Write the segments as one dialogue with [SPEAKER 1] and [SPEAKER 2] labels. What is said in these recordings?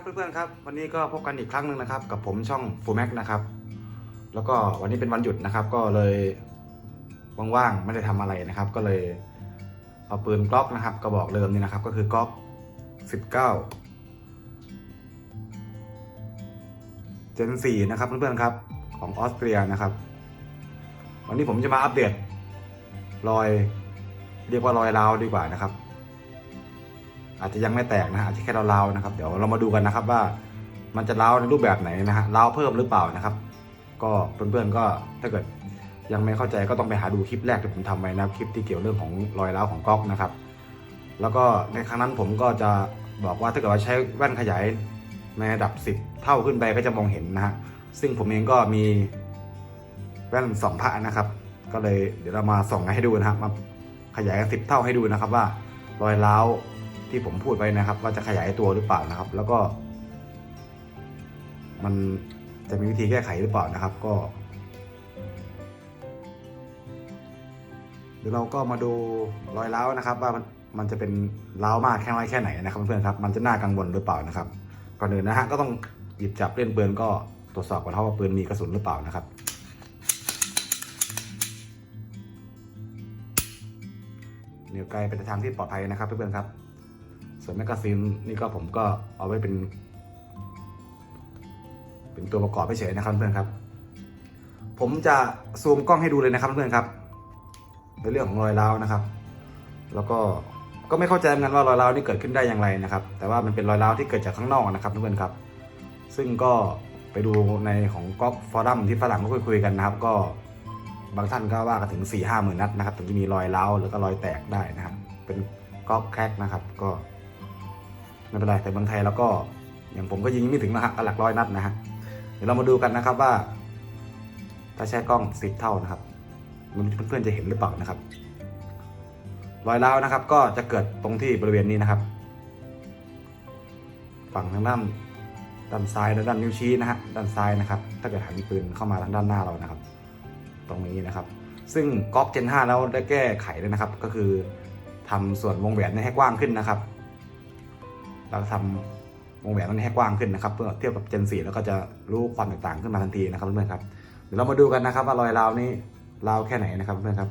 [SPEAKER 1] วัสดีครับเพื่อนๆครับวันนี้ก็พบกันอีกครั้งหนึ่งนะครับกับผมช่องฟูแม็กนะครับแล้วก็วันนี้เป็นวันหยุดนะครับ ก็เลยว่างๆไม่ได้ทำอะไรนะครับ ก็เลยเอาปืนกล็อกนะครับกระบอกเดิมนี่นะครับก็คือกล็อก19เจน4นะครับเพื่อนๆครับของออสเตรียนะครับ วันนี้ผมจะมาอัปเดตรอย เรียกว่ารอยราวดีกว่านะครับ อาจจะยังไม่แตกนะอาจจะแค่ราวๆนะครับ เดี๋ยวเรามาดูกันนะครับว่ามันจะราในรูปแบบไหนนะฮะราเพิ่มหรือเปล่านะครับ ก็เพื่อนๆก็ถ้าเกิดยังไม่เข้าใจก็ต้องไปหาดูคลิปแรกที่ผมทำไว้นะคลิปที่เกี่ยวเรื่องของรอยร้าของก๊อกนะครับ แล้วก็ในครั้งนั้นผมก็จะบอกว่าถ้าเกิดว่าใช้แว่นขยายในระดับ 10 เท่าขึ้นไปก็จะมองเห็นนะฮะซึ่งผมเองก็มีแว่นสองพระนะครับ ก็เลยเดี๋ยวเรามาส่องให้ดูนะครับมาขยายกันสิบเท่าให้ดูนะครับว่ารอยร้า ที่ผมพูดไว้นะครับ ว่าจะขยายตัวหรือเปล่านะครับ แล้วก็ มันจะมีวิธีแก้ไขหรือเปล่านะครับ ก็เดี๋ยวเราก็มาดูรอยร้าวนะครับ ว่ามันมันจะเป็นร้าวมากแค่น้อยแค่ไหนนะครับเพื่อนๆครับ มันจะน่ากังวลหรือเปล่านะครับก่อนอื่นนะฮะก็ต้องหยิบจับเล่นปืนก็ตรวจสอบก่อนครับว่าปืนมีกระสุนหรือเปล่านะครับเนิ้วไกลเป็นทางที่ปลอดภัยนะครับเพื่อนๆครับ ส่วนแมกกาซีนนี่ก็ผมก็เอาไว้เป็น เป็นตัวประกอบเฉยๆนะครับเพื่อนครับ ผมจะซูมกล้องให้ดูเลยนะครับเพื่อนครับในเรื่องของรอยร้าวนะครับ แล้วก็ก็ไม่เข้าใจเหมือนกันว่ารอยร้าวนี่เกิดขึ้นได้อย่างไรนะครับ แต่ว่ามันเป็นรอยร้าวที่เกิดจากข้างนอกนะครับเพื่อนครับ ซึ่งก็ไปดูในของก๊อกฟอรัมที่ฝรั่งก็คุยกันนะครับ ก็บางท่านก็ว่ากันถึง4ี่ห้าหมื่นนัดนะครับถึงจะมีรอยร้าวหรือก็รอยแตกได้นะครับ เป็นก๊อกแครกนะครับ ก็ ไม่เป็นไรแต่เมืองไทยแล้วก็อย่างผมก็ยิงไม่ถึงนะฮะหลักร้อยนัดนะฮะเดี๋ยวเรามาดูกันนะครับว่า ถ้าใช้กล้องสิบเท่านะครับมันเพื่อนๆจะเห็นหรือเปล่านะครับ รอยร้าวนะครับ ก็จะเกิดตรงที่บริเวณนี้นะครับ ฝั่งทางด้านด้านซ้ายและด้านนิ้วชี้นะฮะด้านซ้ายนะครับ ถ้าเกิดหันปืนเข้ามาทางด้านหน้าเรานะครับ ตรงนี้นะครับ ซึ่งก๊อกเจน5แล้วได้แก้ไขแล้วนะครับ ก็คือทำส่วนวงแหวนให้กว้างขึ้นนะครับ เราทำวงแหวนนั้นให้กว้างขึ้นนะครับเพื่อเทียบกับเจน4แล้วก็จะรู้ความแตกต่างขึ้นมาทันทีนะครับเพื่อนๆครับเดี๋ยวเรามาดูกันนะครับว่ารอยราวนี้ราวแค่ไหนนะครับเพื่อนๆครับ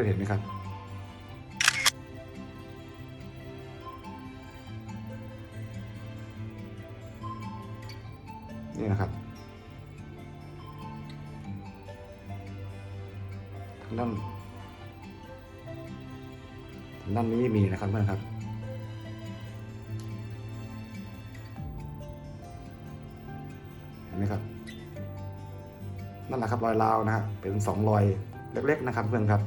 [SPEAKER 1] อนเห็นไหมครับ นี่นะครับทางด้านทางด้านนี้มีนะครับเพื่อนครับเห็นไหมครับนั่นแหละครับรอยราวนะฮะเป็นสองรอยเล็ก ๆ นะครับเพื่อนครับ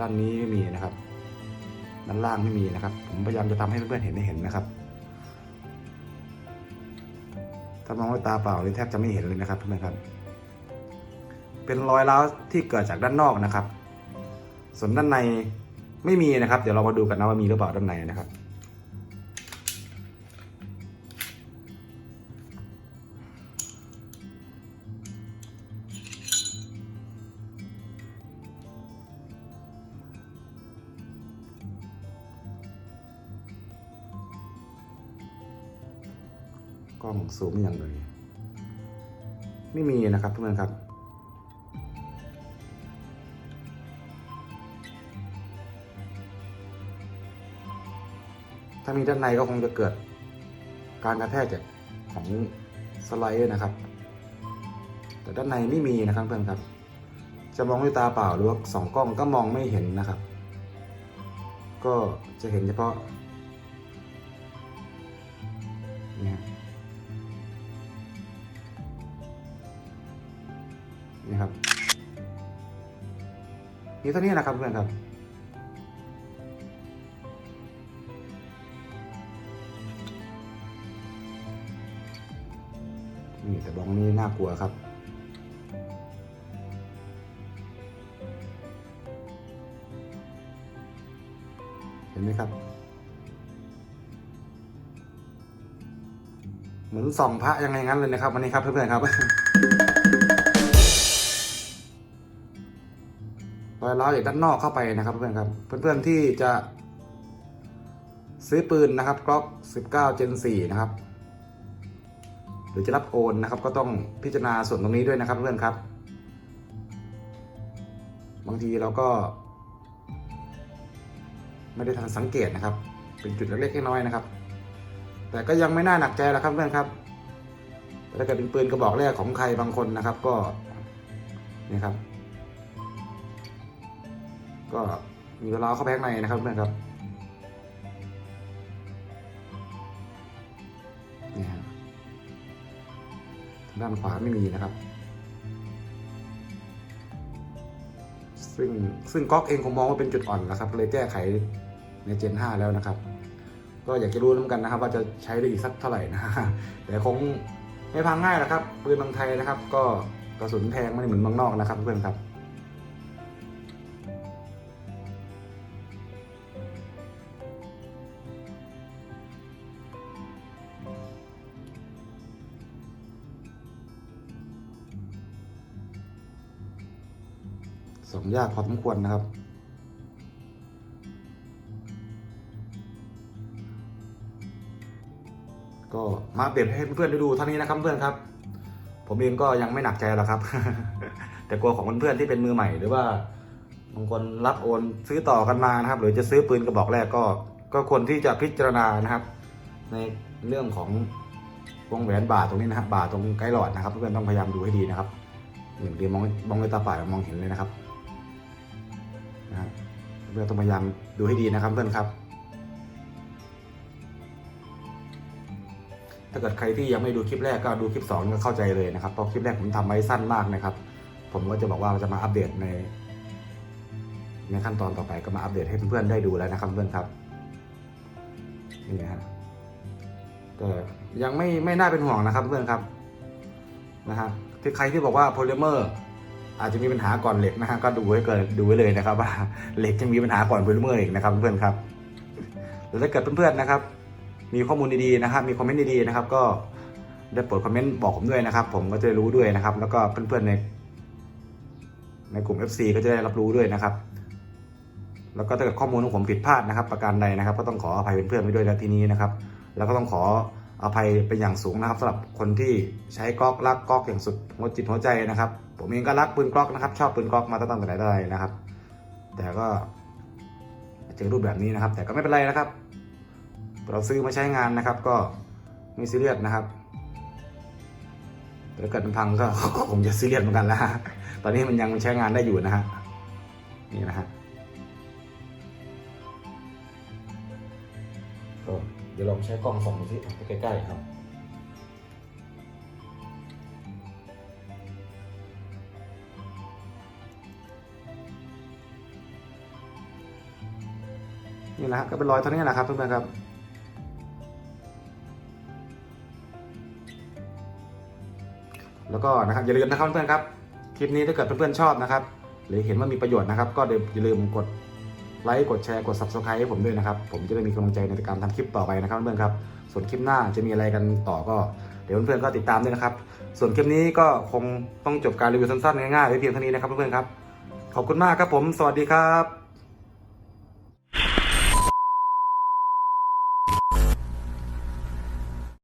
[SPEAKER 1] ด้านนี้ไม่มีนะครับ ด้านล่างไม่มีนะครับ ผมพยายามจะทำให้เพื่อนๆเห็นให้เห็นนะครับ ถ้ามองด้วยตาเปล่าเลยแทบจะไม่เห็นเลยนะครับเพื่อนๆครับ เป็นรอยร้าวที่เกิดจากด้านนอกนะครับ ส่วนด้านในไม่มีนะครับ เดี๋ยวเรามาดูกันนะว่ามีหรือเปล่าด้านในนะครับ กล้องซูมอย่างเลย ไม่มีนะครับเพื่อนๆครับ ถ้ามีด้านในก็คงจะเกิดการกระแทกจากของสไลด์นะครับ แต่ด้านในไม่มีนะครับเพื่อนครับ จะมองด้วยตาเปล่าหรือว่าสองกล้องก็มองไม่เห็นนะครับ ก็จะเห็นเฉพาะเนี่ย มีเท่านี้นะครับเพื่อนครับนี่แต่บองนี้น่ากลัวครับเห็นไหมครับ เหมือนส่องพระยังไงงั้นเลยนะครับวันนี้ครับเพื่อนๆครับ ร้าวจากด้านนอกเข้าไปนะครับเพื่อนครับเพื่อนๆที่จะ ซื้อปืนนะครับกล็อก19 Gen 4นะครับ หรือจะรับโอนนะครับ ก็ต้องพิจารณาส่วนตรงนี้ด้วยนะครับเพื่อนครับ บางทีเราก็ ไม่ได้ทันสังเกตนะครับ เป็นจุดเล็กๆน้อยๆนะครับ แต่ก็ยังไม่น่าหนักใจหรอกครับเพื่อนครับแต่ถ้าเกิดเป็นปืนกระบอกแรกของใครบางคนนะครับ ก็นี่ครับ ก็มีเวลาเข้าไปข้างในนะครับเพื่อนครับนี่ฮะด้านขวาไม่มีนะครับ ซึ่งซึ่งก๊อกเองคงมองว่าเป็นจุดอ่อนนะครับ เลยแก้ไขในเจน 5 แล้วนะครับ ก็อยากจะรู้น้ำกันนะครับ ว่าจะใช้ได้อีกสักเท่าไหร่นะแต่คงไม่พังง่ายหรอกครับปืนบางไทยนะครับ ก็กระสุนแพงไม่เหมือนเมืองนอกนะครับเพื่อนครับ สองยากพอสมควรนะครับ ก็มาอัปเดตให้เพื่อนๆได้ดูเท่านี้นะครับเพื่อนครับ ผมเองก็ยังไม่หนักใจหรอกครับ แต่กลัวของเพื่อนๆที่เป็นมือใหม่หรือว่าบางคนรับโอนซื้อต่อกันมานะครับ หรือจะซื้อปืนกระบอกแรกก็ ก็ควรที่จะพิจารณานะครับ ในเรื่องของวงแหวนบาทตรงนี้นะครับบาทตรงไกด์หลอดนะครับเพื่อนต้องพยายามดูให้ดีนะครับอย่างเดียวมองมองด้วยตาเปล่ามองเห็นเลยนะครับ เพื่อนต้องพยายามดูให้ดีนะครับเพื่อนครับ ถ้าเกิดใครที่ยังไม่ดูคลิปแรกก็ดูคลิปสองก็เข้าใจเลยนะครับเพราะคลิปแรกผมทำไว้สั้นมากนะครับ ผมก็จะบอกว่าจะมาอัปเดตใน ในขั้นตอนต่อไปก็มาอัปเดตให้เพื่อนๆได้ดูแล้วนะครับเพื่อนครับนี่นะฮะก็ยังไม่ไม่น่าเป็นห่วงนะครับเพื่อนครับนะฮะที่ใครที่บอกว่าโพลิเมอร์ อาจจะมีปัญหาก่อนเหล็กนะฮะก็ดูไว้เกิดดูไว้เลยนะครับว่าเหล็กจะมีปัญหาก่อนโพลิเมอร์อีกนะครับเพื่อนครับหรือถ้าเกิดเพื่อนๆนะครับ มีข้อมูลดีๆนะครับ มีคอมเมนต์ดีๆนะครับ ก็ได้โปรดคอมเมนต์บอกผมด้วยนะครับ ผมก็จะรู้ด้วยนะครับ แล้วก็เพื่อนๆใน ในกลุ่ม FC ก็จะได้รับรู้ด้วยนะครับ แล้วก็ถ้าเกิดข้อมูลของผมผิดพลาดนะครับ ประการใดนะครับ ก็ต้องขออภัยเพื่อนๆไปด้วยนะทีนี้นะครับ แล้วก็ต้องขออภัยเป็นอย่างสูงนะครับสำหรับคนที่ใช้ก๊อกรักก๊อกอย่างสุดหัวจิตหัวใจนะครับ ผมเองก็รักปืนก๊อกนะครับ ชอบปืนก๊อกมาตั้งแต่ไหนแต่ไรนะครับ แต่ก็เจอรูปแบบนี้นะครับ แต่ก็ไม่เป็นไรนะครับ เราซื้อมาใช้งานนะครับ ก็ไม่ซีเรียสนะครับแต่ถ้าเกิดมันพังก็คงจะซีเรียสเหมือนกันแล้วฮะตอนนี้มันยังใช้งานได้อยู่นะฮะนี่นะฮะก็เดี๋ยวลองใช้กล้องส่องดูสิใกล้ๆครับ นี่นะฮะก็เป็นรอยเท่านี้นะครับเพื่อนๆครับแล้วก็นะครับอย่าลืมนะครับเพื่อนๆครับคลิปนี้ถ้าเกิดเพื่อนๆชอบนะครับ หรือเห็นว่ามีประโยชน์นะครับ ก็อย่าลืมกดไลค์กดแชร์กด subscribe ให้ผมด้วยนะครับ ผมจะได้มีกำลังใจในการทำคลิปต่อไปนะครับเพื่อนๆครับ ส่วนคลิปหน้าจะมีอะไรกันต่อก็ เดี๋ยวเพื่อนๆก็ติดตามด้วยนะครับ ส่วนคลิปนี้ก็คงต้องจบการรีวิวสั้นๆง่ายๆไว้เพียงเท่านี้นะครับเพื่อนๆครับ ขอบคุณมากครับผม สวัสดีครับ